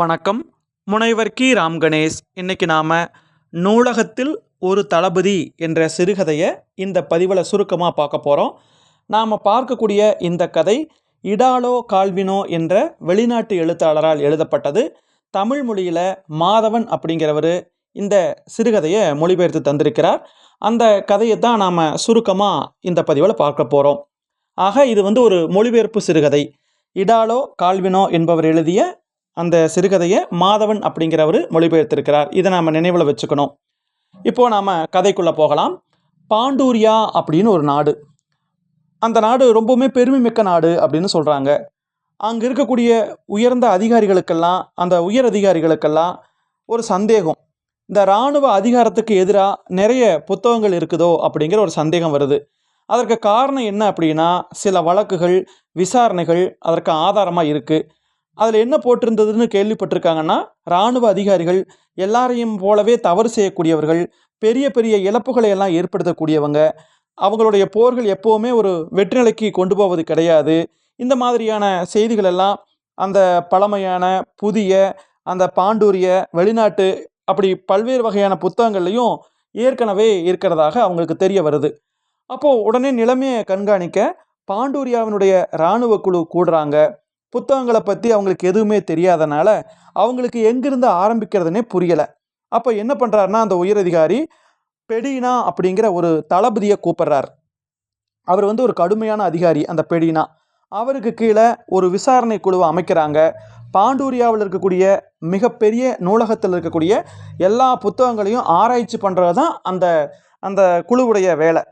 வணக்கம். முனைவர் கி. ராம் கணேஷ். இன்னைக்கு நாம் நூலகத்தில் ஒரு தளபதி என்ற சிறுகதையை இந்த பதிவில் சுருக்கமாக பார்க்க போகிறோம் நாம் பார்க்கக்கூடிய இந்த கதை இடாலோ கால்வினோ என்ற வெளிநாட்டு எழுத்தாளரால் எழுதப்பட்டது. தமிழ் மொழியில் மாதவன் அப்படிங்கிறவர் இந்த சிறுகதையை மொழிபெயர்த்து தந்திருக்கிறார். அந்த கதையை தான் நாம் சுருக்கமாக இந்த பதிவில் பார்க்க போகிறோம் ஆக இது வந்து ஒரு மொழிபெயர்ப்பு சிறுகதை. இடாலோ கால்வினோ என்பவர் எழுதிய அந்த சிறுகதையை மாதவன் அப்படிங்கிறவர் மொழிபெயர்த்திருக்கிறார். இதை நாம் நினைவில் வச்சுக்கணும். இப்போது நாம் கதைக்குள்ளே போகலாம். பாண்டூரியா அப்படின்னு ஒரு நாடு. அந்த நாடு ரொம்பவுமே பெருமை மிக்க நாடு அப்படின்னு சொல்கிறாங்க அங்கே இருக்கக்கூடிய உயர்ந்த அதிகாரிகளுக்கெல்லாம் அந்த உயர் அதிகாரிகளுக்கெல்லாம் ஒரு சந்தேகம். இந்த இராணுவ அதிகாரத்துக்கு எதிராக நிறைய புத்தகங்கள் இருக்குதோ அப்படிங்கிற ஒரு சந்தேகம் வருது. அதற்கு காரணம் என்ன அப்படின்னா சில வழக்குகள் விசாரணைகள் அதற்கு ஆதாரமாக இருக்குது அதில் என்ன போட்டிருந்ததுன்னு கேள்விப்பட்டிருக்காங்கன்னா இராணுவ அதிகாரிகள் எல்லாரையும் போலவே தவறு செய்யக்கூடியவர்கள் பெரிய பெரிய இழப்புகளை எல்லாம் ஏற்படுத்தக்கூடியவங்க. அவங்களுடைய போர்கள் எப்போவுமே ஒரு வெற்றி நிலைக்கு கொண்டு போவது கிடையாது. இந்த மாதிரியான செய்திகள் எல்லாம் அந்த பழமையான புதிய அந்த பாண்டூரிய வெளிநாட்டு அப்படி பல்வேறு வகையான புத்தகங்கள்லையும் ஏற்கனவே இருக்கிறதாக அவங்களுக்கு தெரிய வருது. அப்போது உடனே நிலைமையை கண்காணிக்க பாண்டூரியாவினுடைய இராணுவ குழு கூடுறாங்க. புத்தகங்களை பற்றி அவங்களுக்கு எதுவுமே தெரியாதனால அவங்களுக்கு எங்கிருந்து ஆரம்பிக்கிறதுனே புரியலை. அப்போ என்ன பண்ணுறாருன்னா அந்த உயரதிகாரி பெடினா அப்படிங்கிற ஒரு தளபதியை கூப்பிட்றார். அவர் வந்து ஒரு கடுமையான அதிகாரி அந்த பெடினா. அவருக்கு கீழே ஒரு விசாரணை குழுவை அமைக்கிறாங்க. பாண்டூரியாவில் இருக்கக்கூடிய மிகப்பெரிய நூலகத்தில் இருக்கக்கூடிய எல்லா புத்தகங்களையும் ஆராய்ச்சி பண்ணுறது தான் அந்த அந்த குழுவுடைய வேலை.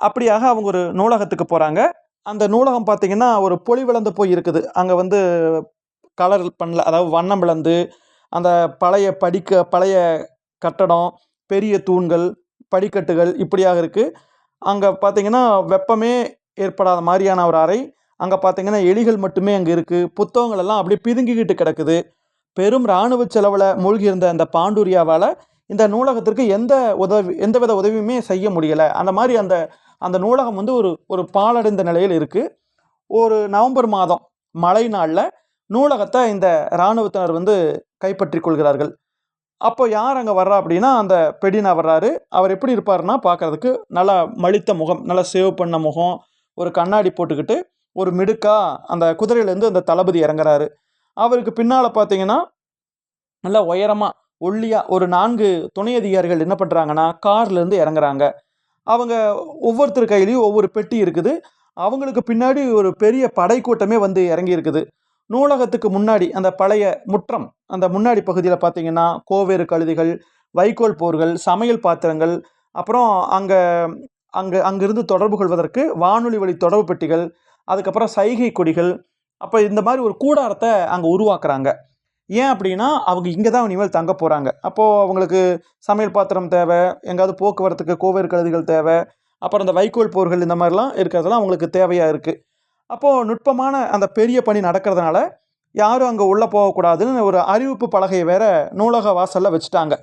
அப்படியாக அவங்க ஒரு நூலகத்துக்கு போகிறாங்க அந்த நூலகம் பார்த்தீங்கன்னா ஒரு பொலிவிழந்து போய் இருக்குது. அங்கே வந்து கலர் பண்ணல அதாவது வண்ணம் விளந்து அந்த பழைய படிக்க பழைய கட்டடம் பெரிய தூண்கள் படிக்கட்டுகள் இப்படியாக இருக்குது அங்கே பார்த்தீங்கன்னா வெப்பமே ஏற்படாத மாதிரியான ஒரு அறை. அங்கே பார்த்தீங்கன்னா எலிகள் மட்டுமே அங்கே இருக்குது புத்தகங்கள் எல்லாம் அப்படியே பிதுங்கிக்கிட்டு கிடக்குது. பெரும் இராணுவ செலவில் மூழ்கியிருந்த அந்த பாண்டூரியாவால் இந்த நூலகத்திற்கு எந்த உதவி எந்தவித உதவியுமே செய்ய முடியலை. அந்த மாதிரி அந்த அந்த நூலகம் வந்து ஒரு ஒரு பாலடைந்த நிலையில் இருக்குது ஒரு நவம்பர் மாதம் மழை நாளில் நூலகத்தை இந்த இராணுவத்தினர் வந்து கைப்பற்றி கொள்கிறார்கள். அப்போ யார் அங்கே வர்றா அப்படின்னா அந்த பெடினா வர்றாரு. அவர் எப்படி இருப்பார்னா பார்க்கறதுக்கு நல்லா மலித்த முகம் நல்லா சேவ் பண்ண முகம் ஒரு கண்ணாடி போட்டுக்கிட்டு ஒரு மிடுக்கா அந்த குதிரையிலேருந்து அந்த தளபதி இறங்குறாரு. அவருக்கு பின்னால் பார்த்தீங்கன்னா நல்லா உயரமாக ஒல்லியாக ஒரு நான்கு துணை அதிகாரிகள் என்ன பண்ணுறாங்கன்னா கார்லேருந்து இறங்குறாங்க. அவங்க ஒவ்வொருத்தர் கையிலையும் ஒவ்வொரு பெட்டி இருக்குது. அவங்களுக்கு பின்னாடி ஒரு பெரிய படைக்கூட்டமே வந்து இறங்கி இருக்குது நூலகத்துக்கு முன்னாடி அந்த பழைய முற்றம் அந்த முன்னாடி பகுதியில் பார்த்தீங்கன்னா கோவேறு கழுதிகள் வைக்கோல் போர்கள் சமையல் பாத்திரங்கள் அப்புறம் அங்கே அங்கே அங்கிருந்து தொடர்பு கொள்வதற்கு வானொலி வழி தொடர்பு பெட்டிகள் அதுக்கப்புறம் சைகை கொடிகள் அப்போ இந்த மாதிரி ஒரு கூடாரத்தை அங்கே உருவாக்குறாங்க. ஏன் அப்படின்னா அவங்க இங்கே தான் இனிமேல் தங்க போகிறாங்க அப்போது அவங்களுக்கு சமையல் பாத்திரம் தேவை எங்காவது போக்குவரத்துக்கு கோவேறு கழுதிகள் தேவை அப்புறம் இந்த வைக்கோல் போர்கள் இந்த மாதிரிலாம் இருக்கிறதெல்லாம் அவங்களுக்கு தேவையாக இருக்குது அப்போது நுட்பமான அந்த பெரிய பணி நடக்கிறதுனால யாரும் அங்கே உள்ளே போகக்கூடாதுன்னு ஒரு அறிவிப்பு பலகையை வேற நூலக வாசலில் வச்சுட்டாங்க.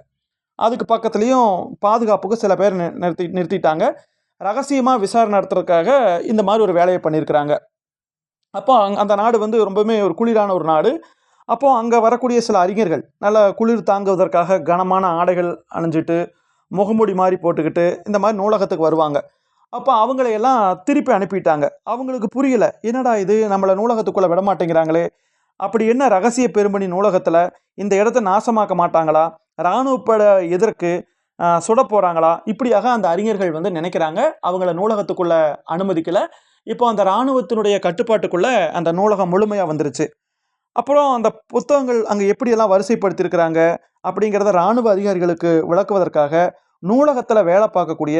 அதுக்கு பக்கத்துலேயும் பாதுகாப்புக்கு சில பேர் நிறுத்தி நிறுத்திட்டாங்க. ரகசியமாக விசாரணை நடத்துறதுக்காக இந்த மாதிரி ஒரு வேலையை பண்ணியிருக்கிறாங்க. அப்போ அங் அந்த நாடு வந்து ரொம்பவுமே ஒரு குளிரான ஒரு நாடு. அப்போ அங்கே வரக்கூடிய சில அறிஞர்கள் நல்ல குளிர் தாங்குவதற்காக கனமான ஆடைகள் அணிஞ்சிட்டு முகமூடி மாதிரி போட்டுக்கிட்டு இந்த மாதிரி நூலகத்துக்கு வருவாங்க. அப்போ அவங்களையெல்லாம் திருப்பி அனுப்பிட்டாங்க. அவங்களுக்கு புரியல என்னடா இது நம்மளை நூலகத்துக்குள்ளே விட மாட்டேங்கிறாங்களே அப்படி என்ன ரகசிய பெருமணி நூலகத்தில் இந்த இடத்த நாசமாக்க மாட்டாங்களா இராணுவப்பட எதற்கு சுட போகிறாங்களா இப்படியாக அந்த அறிஞர்கள் வந்து நினைக்கிறாங்க. அவங்கள நூலகத்துக்குள்ளே அனுமதிக்கலை. இப்போ அந்த இராணுவத்தினுடைய கட்டுப்பாட்டுக்குள்ளே அந்த நூலகம் முழுமையாக வந்துருச்சு. அப்புறம் அந்த புத்தகங்கள் அங்கே எப்படியெல்லாம் வரிசைப்படுத்தியிருக்கிறாங்க அப்படிங்கிறத இராணுவ அதிகாரிகளுக்கு விளக்குவதற்காக நூலகத்தில் வேலை பார்க்கக்கூடிய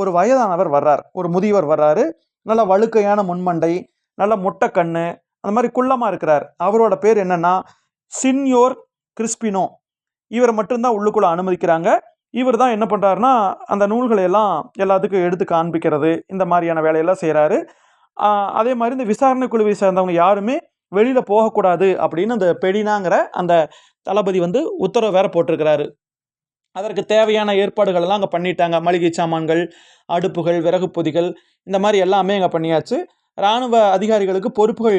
ஒரு வயதானவர் வர்றார். ஒரு முதியவர் வர்றாரு. நல்ல வழுக்கையான முன்மண்டை நல்ல முட்டை கண்ணு அந்த மாதிரி குள்ளமாக இருக்கிறார். அவரோட பேர் என்னென்னா சின்யோர் கிறிஸ்பினோ. இவரை மட்டும்தான் உள்ளுக்குள்ளே அனுமதிக்கிறாங்க. இவர் தான் என்ன பண்ணுறாருன்னா அந்த நூல்களை எல்லாம் எல்லாத்துக்கும் எடுத்து காண்பிக்கிறது. இந்த மாதிரியான வேலையெல்லாம் செய்கிறாரு அதே மாதிரி இந்த விசாரணை குழுவை சேர்ந்தவங்க யாருமே வெளியில் போகக்கூடாது அப்படின்னு அந்த பெடினாங்கிற அந்த தளபதி வந்து உத்தரவு வேற போட்டிருக்கிறாரு. அதற்கு தேவையான ஏற்பாடுகள் எல்லாம் அங்கே பண்ணிட்டாங்க. மளிகை சாமான்கள் அடுப்புகள் விறகு பொதிகள் இந்த மாதிரி எல்லாமே அங்கே பண்ணியாச்சு. இராணுவ அதிகாரிகளுக்கு பொறுப்புகள்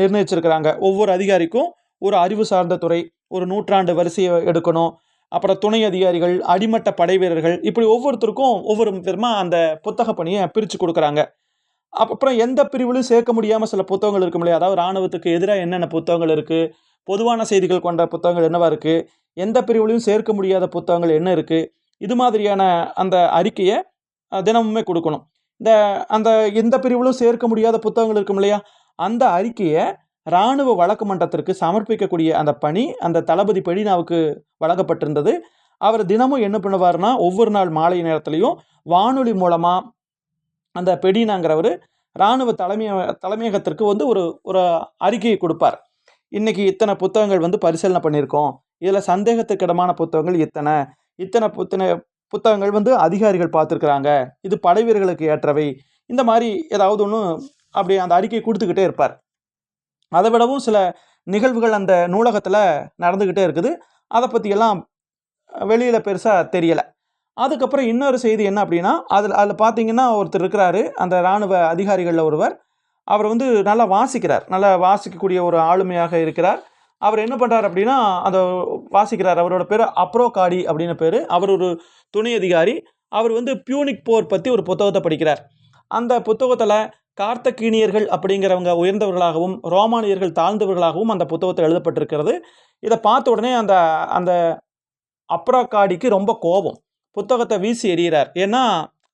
நிர்ணயிச்சிருக்கிறாங்க. ஒவ்வொரு அதிகாரிக்கும் ஒரு அறிவு சார்ந்த துறை ஒரு நூற்றாண்டு வரிசையை எடுக்கணும். அப்புறம் துணை அதிகாரிகள் அடிமட்ட படை வீரர்கள் இப்படி ஒவ்வொருத்தருக்கும் ஒவ்வொரு விதமாக அந்த புத்தக பணியை பிரித்து கொடுக்குறாங்க. அப்புறம் எந்த பிரிவிலும் சேர்க்க முடியாமல் சில புத்தகங்கள் இருக்கும் இல்லையா? அதாவது இராணுவத்துக்கு எதிராக என்னென்ன புத்தகங்கள் இருக்குது பொதுவான செய்திகள் கொண்ட புத்தகங்கள் என்னவா இருக்குது எந்த பிரிவுலையும் சேர்க்க முடியாத புத்தகங்கள் என்ன இருக்குது இது மாதிரியான அந்த அறிக்கையை தினமுமே கொடுக்கணும். இந்த அந்த எந்த பிரிவிலும் சேர்க்க முடியாத புத்தகங்கள் இருக்கும் இல்லையா? அந்த அறிக்கையை இராணுவ வழக்கு மன்றத்திற்கு சமர்ப்பிக்கக்கூடிய அந்த பணி அந்த தளபதி பெடினாவுக்கு வழங்கப்பட்டிருந்தது. அவர் தினமும் என்ன பண்ணுவார்னா ஒவ்வொரு நாள் மாலை நேரத்துலையும் வானொலி மூலமாக அந்த பெடினாங்கிறவர் இராணுவ தலைமைய தலைமையகத்திற்கு வந்து ஒரு ஒரு அறிக்கையை கொடுப்பார். இன்றைக்கி இத்தனை புத்தகங்கள் வந்து பரிசீலனை பண்ணியிருக்கோம். இதில் சந்தேகத்துக்கிடமான புத்தகங்கள் இத்தனை. இத்தனை புத்தனை புத்தகங்கள் வந்து அதிகாரிகள் பார்த்துருக்குறாங்க. இது படை வீரர்களுக்கு ஏற்றவை. இந்த மாதிரி ஏதாவது ஒன்று அப்படி அந்த அறிக்கையை கொடுத்துக்கிட்டே இருப்பார். அதை விடவும் சில நிகழ்வுகள் அந்த நூலகத்தில் நடந்துக்கிட்டே இருக்குது. அதை பற்றியெல்லாம் வெளியில் பெருசாக தெரியலை. அதுக்கப்புறம் இன்னொரு செய்தி என்ன அப்படின்னா அதில் அதில் பார்த்தீங்கன்னா ஒருத்தர் இருக்கிறாரு. அந்த இராணுவ அதிகாரிகளில் ஒருவர். அவர் வந்து நல்லா வாசிக்கிறார். நல்லா வாசிக்கக்கூடிய ஒரு ஆளுமையாக இருக்கிறார். அவர் என்ன பண்ணுறார் அப்படின்னா அந்த வாசிக்கிறார். அவரோட பேர் அப்ரோகாடி அப்படின்னு பேர். அவர் ஒரு துணை அதிகாரி. அவர் வந்து பியூனிக் போர் பற்றி ஒரு புத்தகத்தை படிக்கிறார். அந்த புத்தகத்தில் கார்த்தகீனியர்கள் அப்படிங்கிறவங்க உயர்ந்தவர்களாகவும் ரோமானியர்கள் தாழ்ந்தவர்களாகவும் அந்த புத்தகத்தில் எழுதப்பட்டிருக்கிறது. இதை பார்த்த உடனே அந்த அந்த அப்ரோகாடிக்கு ரொம்ப கோபம். புத்தகத்தை வீசி எறிகிறார். ஏன்னா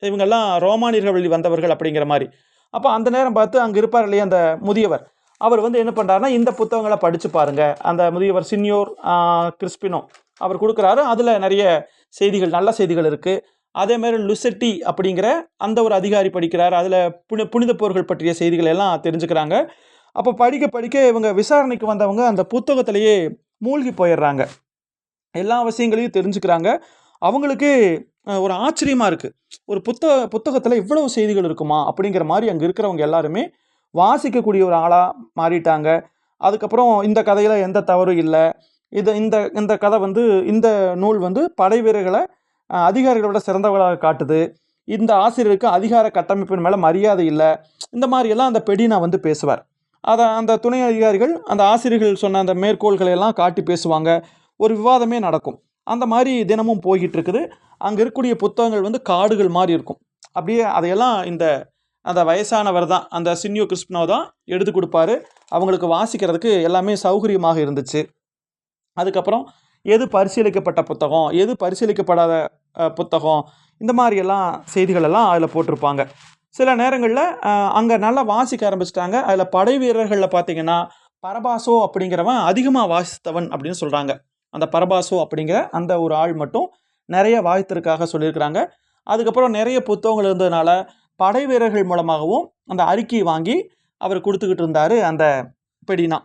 இவங்கெல்லாம் ரோமானியர்கள் வழி வந்தவர்கள் அப்படிங்கிற மாதிரி. அப்போ அந்த நேரம் பார்த்து அங்கே இருப்பார் இல்லையா அந்த முதியவர். அவர் வந்து என்ன பண்ணுறாருன்னா இந்த புத்தகங்களை படித்து பாருங்கள் அந்த முதியவர் சின்யோர் கிறிஸ்பினோ அவர் கொடுக்குறாரு. அதில் நிறைய செய்திகள் நல்ல செய்திகள் இருக்குது அதேமாதிரி லுசெட்டி அப்படிங்கிற அந்த ஒரு அதிகாரி படிக்கிறார். அதில் புனி புனித போர்கள் பற்றிய செய்திகள் எல்லாம் தெரிஞ்சுக்கிறாங்க. அப்போ படிக்க படிக்க இவங்க விசாரணைக்கு வந்தவங்க அந்த புத்தகத்திலேயே மூழ்கி போயிடுறாங்க. எல்லா விஷயங்களையும் தெரிஞ்சுக்கிறாங்க. அவங்களுக்கு ஒரு ஆச்சரியமாக இருக்குது ஒரு புத்தக புத்தகத்தில் இவ்வளவு செய்திகள் இருக்குமா? அப்படிங்கிற மாதிரி அங்கே இருக்கிறவங்க எல்லாருமே வாசிக்கக்கூடிய ஒரு ஆளாக மாறிட்டாங்க. அதுக்கப்புறம் இந்த கதையில் எந்த தவறும் இல்லை. இது இந்த இந்த கதை வந்து இந்த நூல் வந்து படை வீரர்களை அதிகாரிகளோட சிறந்தவர்களாக காட்டுது. இந்த ஆசிரியருக்கு அதிகார கட்டமைப்பின் மேலே மரியாதை இல்லை. இந்த மாதிரியெல்லாம் அந்த பெடினா வந்து பேசுவார். அதை அந்த துணை அதிகாரிகள் அந்த ஆசிரியர்கள் சொன்ன அந்த மேற்கோள்களை எல்லாம் காட்டி பேசுவாங்க. ஒரு விவாதமே நடக்கும். அந்த மாதிரி தினமும் போய்கிட்டு இருக்குது அங்கே இருக்கக்கூடிய புத்தகங்கள் வந்து காடுகள் மாதிரி இருக்கும். அப்படியே அதையெல்லாம் இந்த அந்த வயசானவர் தான் அந்த சின்யோ கிருஷ்ணோ தான் எடுத்து கொடுப்பாரு. அவங்களுக்கு வாசிக்கிறதுக்கு எல்லாமே சௌகரியமாக இருந்துச்சு. அதுக்கப்புறம் எது பரிசீலிக்கப்பட்ட புத்தகம் எது பரிசீலிக்கப்படாத புத்தகம் இந்த மாதிரியெல்லாம் செய்திகளெல்லாம் அதில் போட்டிருப்பாங்க. சில நேரங்களில் அங்கே நல்லா வாசிக்க ஆரம்பிச்சிட்டாங்க. அதில் படை வீரர்களில் பார்த்தீங்கன்னா பரபாசோ அப்படிங்கிறவன் அதிகமாக வாசித்தவன் அப்படின்னு சொல்கிறாங்க அந்த பரபாசோ அப்படிங்கிற அந்த ஒரு ஆள் மட்டும் நிறைய வாய்த்திற்காக சொல்லியிருக்கிறாங்க. அதுக்கப்புறம் நிறைய புத்தகங்கள் இருந்ததுனால படை வீரர்கள் மூலமாகவும் அந்த அறிக்கையை வாங்கி அவர் கொடுத்துக்கிட்டு இருந்தார் அந்த பெடினா.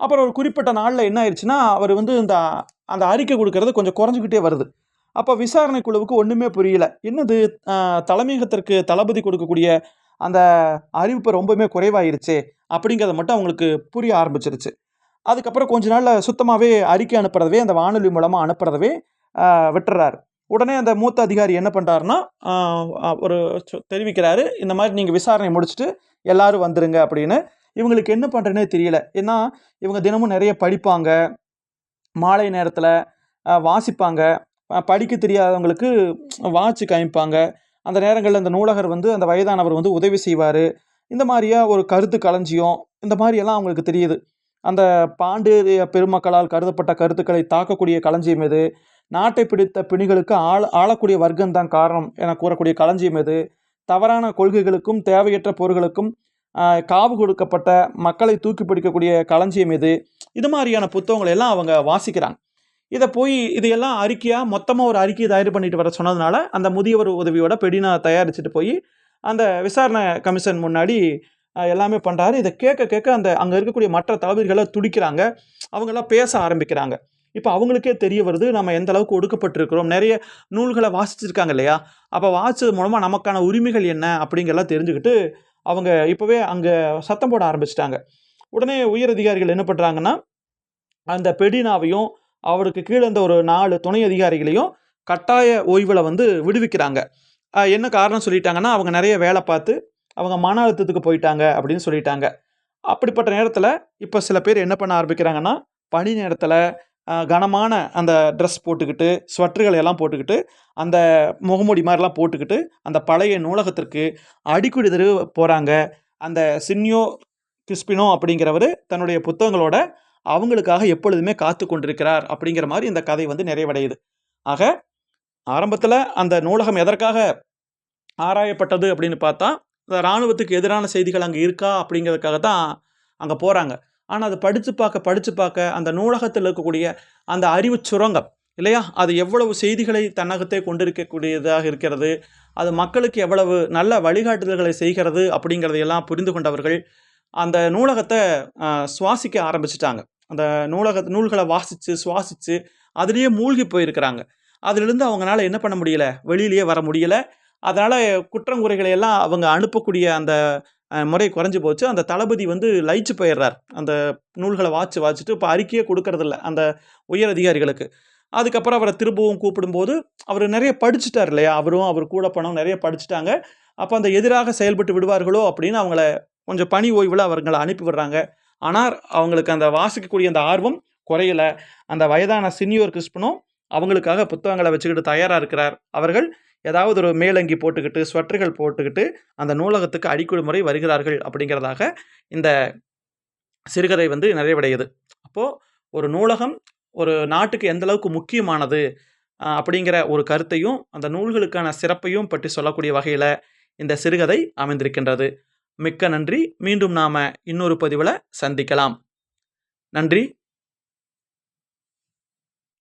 அப்புறம் ஒரு குறிப்பிட்ட நாளில் என்ன ஆயிடுச்சுன்னா அவர் வந்து இந்த அந்த அறிக்கை கொடுக்கறது கொஞ்சம் குறைஞ்சிக்கிட்டே வருது. அப்போ விசாரணை குழுவுக்கு ஒன்றுமே புரியல. என்னது? தலைமையகத்திற்கு தளபதி கொடுக்கக்கூடிய அந்த அறிவிப்பு ரொம்பவுமே குறைவாயிருச்சே அப்படிங்கிறத மட்டும் அவங்களுக்கு புரிய ஆரம்பிச்சிருச்சு. அதுக்கப்புறம் கொஞ்ச நாளில் சுத்தமாகவே அறிக்கை அனுப்புறதவே அந்த வானொலி மூலமாக அனுப்புறதவே விட்டுறாரு. உடனே அந்த மூத்த அதிகாரி என்ன பண்ணுறாருன்னா ஒரு தெரிவிக்கிறாரு இந்த மாதிரி நீங்கள் விசாரணை முடிச்சுட்டு எல்லாரும் வந்துடுங்க அப்படின்னு. இவங்களுக்கு என்ன பண்ணுறேனே தெரியல. ஏன்னா இவங்க தினமும் நிறைய படிப்பாங்க. மாலை நேரத்தில் வாசிப்பாங்க. படிக்க தெரியாதவங்களுக்கு வாட்சி காமிப்பாங்க அந்த நேரங்களில் அந்த நூலகர் வந்து அந்த வயதானவர் வந்து உதவி செய்வார். இந்த மாதிரியா ஒரு கருத்து களஞ்சியம் இந்த மாதிரியெல்லாம் அவங்களுக்கு தெரியுது. அந்த பாண்டிய பெருமக்களால் கருதப்பட்ட கருத்துக்களை தாக்கக்கூடிய களஞ்சியம் எது? நாட்டை பிடித்த பிணிகளுக்கு ஆள் ஆளக்கூடிய வர்க்கம் தான் காரணம் என கூறக்கூடிய களஞ்சியம் எது? தவறான கொள்கைகளுக்கும் தேவையற்ற போர்களுக்கும் காவு கொடுக்கப்பட்ட மக்களை தூக்கி பிடிக்கக்கூடிய களஞ்சியம் எது? இது மாதிரியான புத்தகங்கள் எல்லாம் அவங்க வாசிக்கிறாங்க. இதை போய் இதையெல்லாம் அறிக்கையாக மொத்தமாக ஒரு அறிக்கையை தயார் பண்ணிட்டு வர சொன்னதுனால அந்த முதியவர் உதவியோட பெடினா தயாரிச்சுட்டு போய் அந்த விசாரணை கமிஷன் முன்னாடி எல்லாமே பண்ணுறாரு இதை கேட்க கேட்க அந்த அங்கே இருக்கக்கூடிய மற்ற தளபதிகளை துடிக்கிறாங்க. அவங்கெல்லாம் பேச ஆரம்பிக்கிறாங்க. இப்போ அவங்களுக்கே தெரிய வருது நம்ம எந்த அளவுக்கு ஒடுக்கப்பட்டிருக்கிறோம். நிறைய நூல்களை வாசிச்சிருக்காங்க இல்லையா? அப்போ வாசிச்சது மூலமாக நமக்கான உரிமைகள் என்ன அப்படிங்கெல்லாம் தெரிஞ்சுக்கிட்டு அவங்க இப்போவே அங்கே சத்தம் போட ஆரம்பிச்சிட்டாங்க. உடனே உயர் அதிகாரிகள் என்ன பண்ணுறாங்கன்னா அந்த பெடினாவையும் அவருக்கு கீழே இருந்த ஒரு நாலு துணை அதிகாரிகளையும் கட்டாய ஓய்வில் வந்து விடுவிக்கிறாங்க. என்ன காரணம் சொல்லிட்டாங்கன்னா அவங்க நிறைய வேலை பார்த்து அவங்க மன அழுத்தத்துக்கு போயிட்டாங்க அப்படின்னு சொல்லிட்டாங்க. அப்படிப்பட்ட நேரத்தில் இப்போ சில பேர் என்ன பண்ண ஆரம்பிக்கிறாங்கன்னா பனி நேரத்தில் கனமான அந்த ட்ரெஸ் போட்டுக்கிட்டு ஸ்வெட்டர்களை எல்லாம் போட்டுக்கிட்டு அந்த முகமூடி மாதிரிலாம் போட்டுக்கிட்டு அந்த பழைய நூலகத்திற்கு அடிக்கடி தடவை போகிறாங்க அந்த சின்யோ கிஸ்பினோ அப்படிங்கிறவர் தன்னுடைய புத்தகங்களோட அவங்களுக்காக எப்பொழுதுமே காத்து கொண்டிருக்கிறார் அப்படிங்கிற மாதிரி இந்த கதை வந்து நிறைவடையுது. ஆக ஆரம்பத்தில் அந்த நூலகம் எதற்காக ஆராயப்பட்டது அப்படின்னு பார்த்தா இராணுவத்துக்கு எதிரான செய்திகள் அங்கே இருக்கா அப்படிங்கிறதுக்காக தான் அங்கே போகிறாங்க ஆனால் அது படித்து பார்க்க படித்து பார்க்க அந்த நூலகத்தில் இருக்கக்கூடிய அந்த அறிவு சுரங்கம் இல்லையா? அது எவ்வளவு செய்திகளை தன்னகத்தே கொண்டிருக்கக்கூடியதாக இருக்கிறது அது மக்களுக்கு எவ்வளவு நல்ல வழிகாட்டுதல்களை செய்கிறது அப்படிங்கிறதையெல்லாம் புரிந்து கொண்டவர்கள் அந்த நூலகத்தை சுவாசிக்க ஆரம்பிச்சிட்டாங்க. அந்த நூலக நூல்களை வாசித்து சுவாசித்து அதுலேயே மூழ்கி போயிருக்கிறாங்க. அதிலிருந்து அவங்களால என்ன பண்ண முடியல? வெளியிலேயே வர முடியலை. அதனால் குற்றங்குறைகளை எல்லாம் அவங்க அனுப்பக்கூடிய அந்த முறை குறைஞ்சி போச்சு. அந்த தளபதி வந்து லயிச்சு போயிடுறார். அந்த நூல்களை வாச்சு வாச்சிட்டு இப்போ அறிக்கையே கொடுக்கறதில்ல அந்த உயர் அதிகாரிகளுக்கு. அதுக்கப்புறம் அவரை திரும்பவும் கூப்பிடும்போது அவர் நிறைய படிச்சுட்டார் இல்லையா? அவரும் அவர் கூட பணம் நிறைய படிச்சுட்டாங்க. அப்போ அந்த எதிராக செயல்பட்டு விடுவார்களோ அப்படின்னு அவங்கள கொஞ்சம் பணி ஓய்வில் அவர்களை அனுப்பி விடுறாங்க. ஆனால் அவங்களுக்கு அந்த வாசிக்கக்கூடிய அந்த ஆர்வம் குறையலை. அந்த வயதான சீனியர் கிறிஸ்பனும் அவங்களுக்காக புத்தகங்களை வச்சுக்கிட்டு தயாராக இருக்கிறார். அவர்கள் ஏதாவது ஒரு மேலங்கி போட்டுக்கிட்டு ஸ்வெட்டர்கள் போட்டுக்கிட்டு அந்த நூலகத்துக்கு அடிக்கடி முறை வருகிறார்கள் அப்படிங்கிறதாக இந்த சிறுகதை வந்து நிறைவடையுது. அப்போது ஒரு நூலகம் ஒரு நாட்டுக்கு எந்தளவுக்கு முக்கியமானது அப்படிங்கிற ஒரு கருத்தையும் அந்த நூல்களுக்கான சிறப்பையும் பற்றி சொல்லக்கூடிய வகையில் இந்த சிறுகதை அமைந்திருக்கின்றது. மிக்க நன்றி. மீண்டும் நாம் இன்னொரு பதிவில் சந்திக்கலாம். நன்றி.